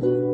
you.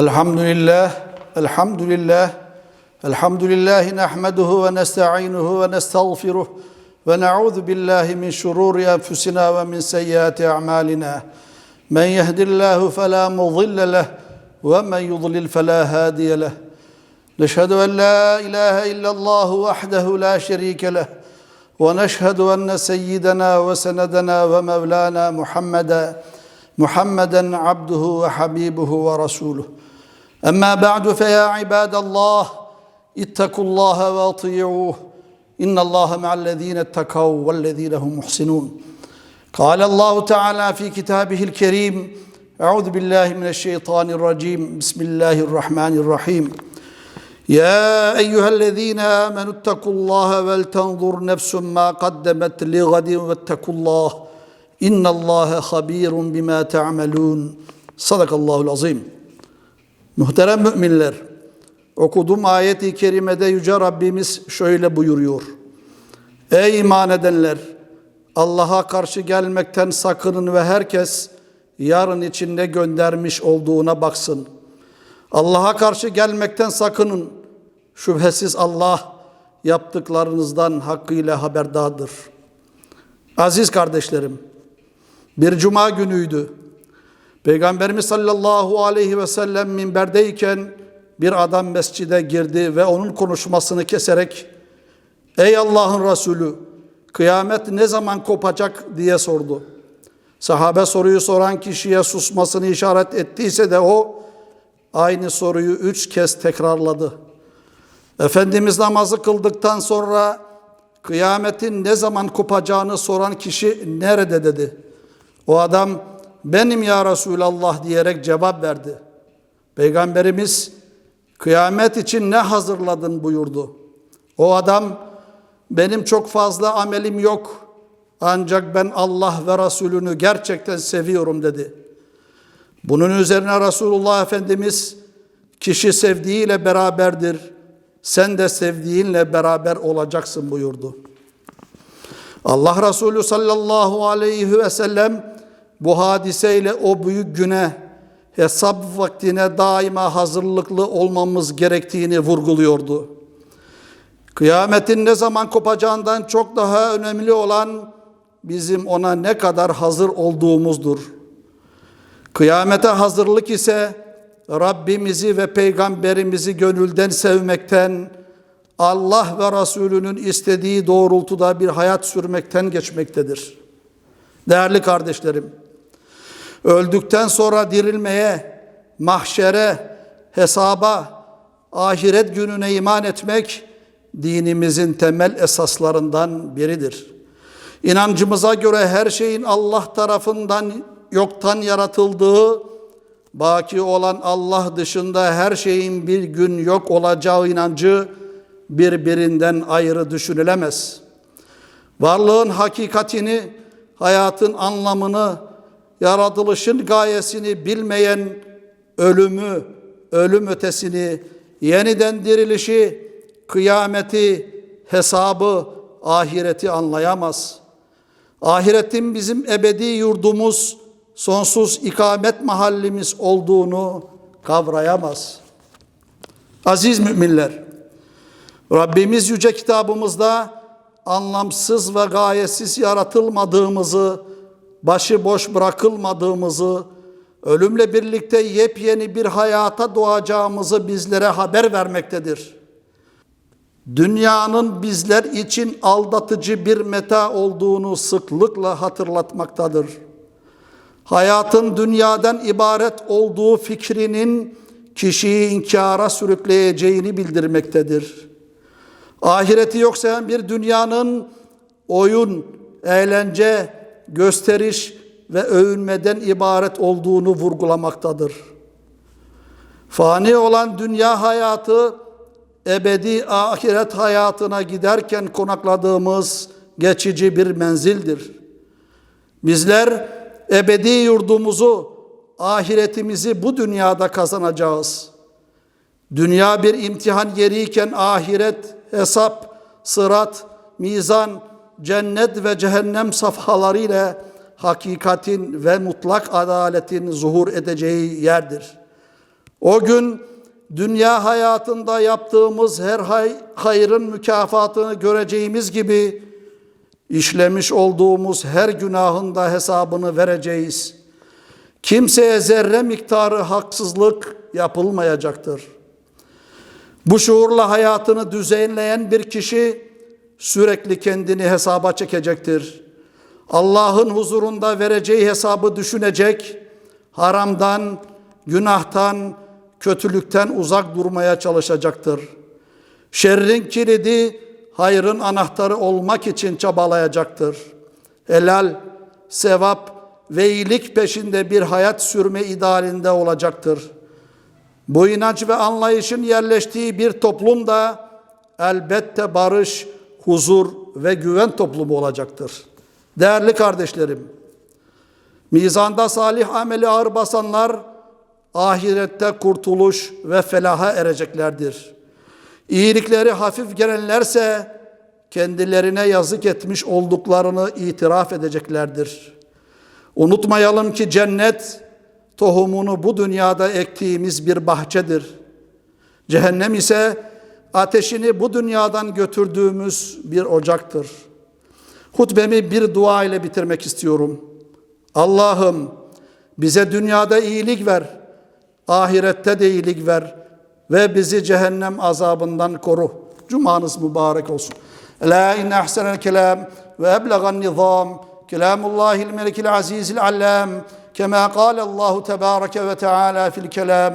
الحمد لله الحمد لله الحمد لله نحمده ونستعينه ونستغفره ونعوذ بالله من شرور أنفسنا ومن سيئات أعمالنا. من يهد الله فلا مضل له ومن يضلل فلا هادي له. نشهد أن لا إله إلا الله وحده لا شريك له. ونشهد أن سيدنا وسندنا ومولانا محمدا محمدا عبده وحبيبه ورسوله. أما بعد فيا عباد الله اتقوا الله واطيعوه. إن الله مع الذين اتقوا والذين هم محسنون. قال الله تعالى في كتابه الكريم أعوذ بالله من الشيطان الرجيم. بسم الله الرحمن الرحيم. يا أيها الذين آمنوا اتقوا الله ولتنظر نفس ما قدمت لغد واتقوا الله. إن الله خبير بما تعملون. صدق الله العظيم. Muhterem müminler, okuduğum ayeti kerimede Yüce Rabbimiz şöyle buyuruyor. Ey iman edenler! Allah'a karşı gelmekten sakının ve herkes yarın içinde göndermiş olduğuna baksın. Allah'a karşı gelmekten sakının. Şüphesiz Allah yaptıklarınızdan hakkıyla haberdardır. Aziz kardeşlerim, bir cuma günüydü. Peygamberimiz sallallahu aleyhi ve sellem minberdeyken bir adam mescide girdi ve onun konuşmasını keserek Ey Allah'ın Resulü kıyamet ne zaman kopacak diye sordu. Sahabe soruyu soran kişiye susmasını işaret ettiyse de o aynı soruyu üç kez tekrarladı. Efendimiz namazı kıldıktan sonra kıyametin ne zaman kopacağını soran kişi nerede dedi. O adam benim ya Resulallah diyerek cevap verdi. Peygamberimiz kıyamet için ne hazırladın buyurdu. O adam benim çok fazla amelim yok ancak ben Allah ve Resulünü gerçekten seviyorum dedi. Bunun üzerine Resulullah Efendimiz kişi sevdiğiyle beraberdir. Sen de sevdiğinle beraber olacaksın buyurdu. Allah Resulü sallallahu aleyhi ve sellem bu hadiseyle o büyük güne hesap vaktine daima hazırlıklı olmamız gerektiğini vurguluyordu. Kıyametin ne zaman kopacağından çok daha önemli olan bizim ona ne kadar hazır olduğumuzdur. Kıyamete hazırlık ise Rabbimizi ve peygamberimizi gönülden sevmekten, Allah ve Resulünün istediği doğrultuda bir hayat sürmekten geçmektedir. Değerli kardeşlerim, öldükten sonra dirilmeye, mahşere, hesaba, ahiret gününe iman etmek dinimizin temel esaslarından biridir. İnancımıza göre her şeyin Allah tarafından yoktan yaratıldığı, baki olan Allah dışında her şeyin bir gün yok olacağı inancı birbirinden ayrı düşünülemez. Varlığın hakikatini, hayatın anlamını, yaratılışın gayesini bilmeyen ölümü, ölüm ötesini, yeniden dirilişi, kıyameti, hesabı, ahireti anlayamaz. Ahiretin bizim ebedi yurdumuz, sonsuz ikamet mahallimiz olduğunu kavrayamaz. Aziz müminler, Rabbimiz yüce kitabımızda anlamsız ve gayesiz yaratılmadığımızı, başıboş bırakılmadığımızı, ölümle birlikte yepyeni bir hayata doğacağımızı bizlere haber vermektedir. Dünyanın bizler için aldatıcı bir meta olduğunu sıklıkla hatırlatmaktadır. Hayatın dünyadan ibaret olduğu fikrinin kişiyi inkara sürükleyeceğini bildirmektedir. Ahireti yok sayan bir dünyanın oyun, eğlence, gösteriş ve övünmeden ibaret olduğunu vurgulamaktadır. Fani olan dünya hayatı ebedi ahiret hayatına giderken konakladığımız geçici bir menzildir. Bizler ebedi yurdumuzu, ahiretimizi bu dünyada kazanacağız. Dünya bir imtihan yeriyken ahiret, hesap, sırat, mizan, cennet ve cehennem safhaları ile hakikatin ve mutlak adaletin zuhur edeceği yerdir. O gün dünya hayatında yaptığımız her hay, hayrın mükafatını göreceğimiz gibi işlemiş olduğumuz her günahın da hesabını vereceğiz. Kimseye zerre miktarı haksızlık yapılmayacaktır. Bu şuurla hayatını düzenleyen bir kişi sürekli kendini hesaba çekecektir. Allah'ın huzurunda vereceği hesabı düşünecek, haramdan, günahtan, kötülükten uzak durmaya çalışacaktır. Şerrin kilidi hayrın anahtarı olmak için çabalayacaktır. Helal, sevap ve iyilik peşinde bir hayat sürme idealinde olacaktır. Bu inanç ve anlayışın yerleştiği bir toplum da elbette barış, huzur ve güven toplumu olacaktır. Değerli kardeşlerim, mizanda salih ameli ağır basanlar ahirette kurtuluş ve felaha ereceklerdir. İyilikleri hafif gelenlerse kendilerine yazık etmiş olduklarını itiraf edeceklerdir. Unutmayalım ki cennet tohumunu bu dünyada ektiğimiz bir bahçedir. Cehennem ise ateşini bu dünyadan götürdüğümüz bir ocaktır. Hutbemi bir dua ile bitirmek istiyorum. Allah'ım bize dünyada iyilik ver, ahirette de iyilik ver ve bizi cehennem azabından koru. Cumanız mübarek olsun. La in ahsenel kelam ve eblegan nizam kelamullahil melikil azizil allam kema kâle Allahu tebâreke ve teâlâ fil kelam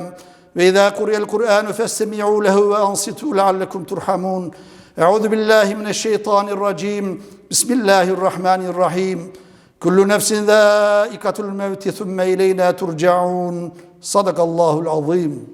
واذا قرئ القران فاستمعوا له وانصتوا لعلكم ترحمون اعوذ بالله من الشيطان الرجيم بسم الله الرحمن الرحيم كل نفس ذائقه الموت ثم الينا ترجعون صدق الله العظيم